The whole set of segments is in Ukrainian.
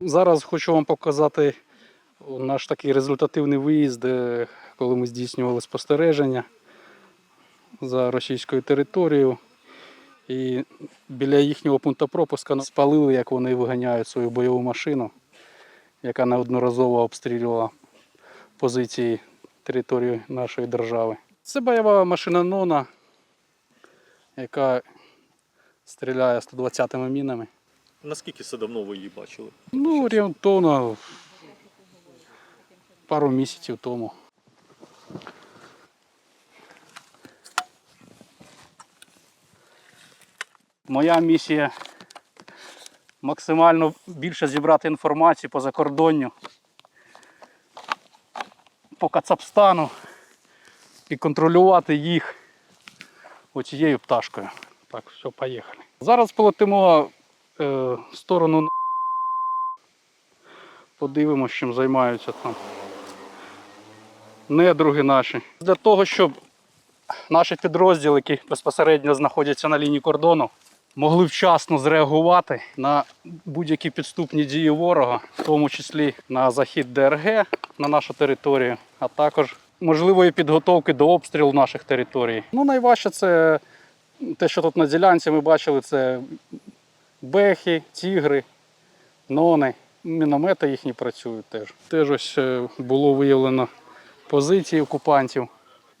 Зараз хочу вам показати наш такий результативний виїзд, коли ми здійснювали спостереження за російською територією. І біля їхнього пункту пропуска спалили, як вони виганяють свою бойову машину, яка неодноразово обстрілювала позиції території нашої держави. Це бойова машина Нона, яка стріляє 120-ми мінами. Наскільки це давно ви її бачили? Ну, орієнтовно пару місяців тому. Моя місія максимально більше зібрати інформацію по закордонню, по Кацапстану і контролювати їх оцією пташкою. Так, все, поїхали. Зараз полетимо е, сторону Подивимося, чим займаються там. Недруги наші. Для того, щоб наші підрозділи, які безпосередньо знаходяться на лінії кордону, могли вчасно зреагувати на будь-які підступні дії ворога, в тому числі на захід ДРГ на нашу територію, а також можливої підготовки до обстрілу наших територій. Ну, найважче це те, що тут на ділянці ми бачили, це бехи, тігри, нони. Міномети їхні працюють теж. Теж ось е, було виявлено позиції окупантів,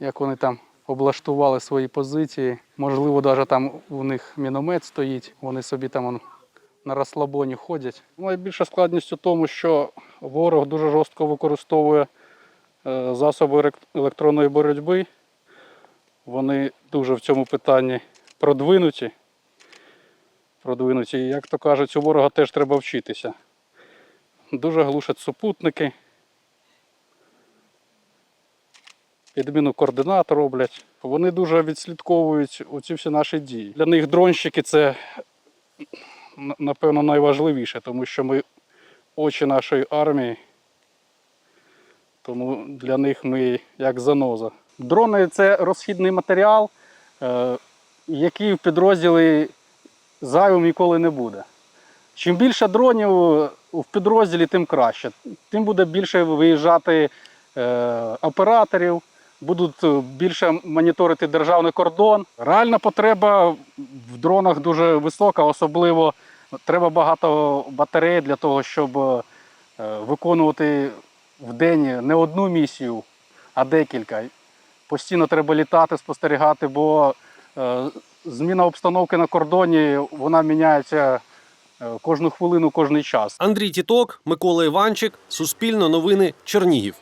як вони там облаштували свої позиції. Можливо, навіть там у них міномет стоїть, вони собі там на розслабоні ходять. Найбільша складність у тому, що ворог дуже жорстко використовує е, засоби електронної боротьби. Вони дуже в цьому питанні продвинуті. Продвинуті. І, як то кажуть, у ворога теж треба вчитися дуже глушать супутники. Підміну координат роблять. Вони дуже відслідковують оці всі наші дії. Для них дронщики це напевно найважливіше, тому що ми очі нашої армії. Тому для них ми як заноза. Дрони це розхідний матеріал, е, який в підрозділі зайвим ніколи не буде. Чим більше дронів в підрозділі, тим краще. Тим буде більше виїжджати е, операторів, будуть е, більше моніторити державний кордон. Реальна потреба в дронах дуже висока, особливо треба багато батарей для того, щоб е, виконувати в день не одну місію, а декілька. Постійно треба літати, спостерігати, бо зміна обстановки на кордоні вона міняється е, кожну хвилину, кожний час. Андрій Тіток, Микола Іванчик, Суспільно новини, Чернігів.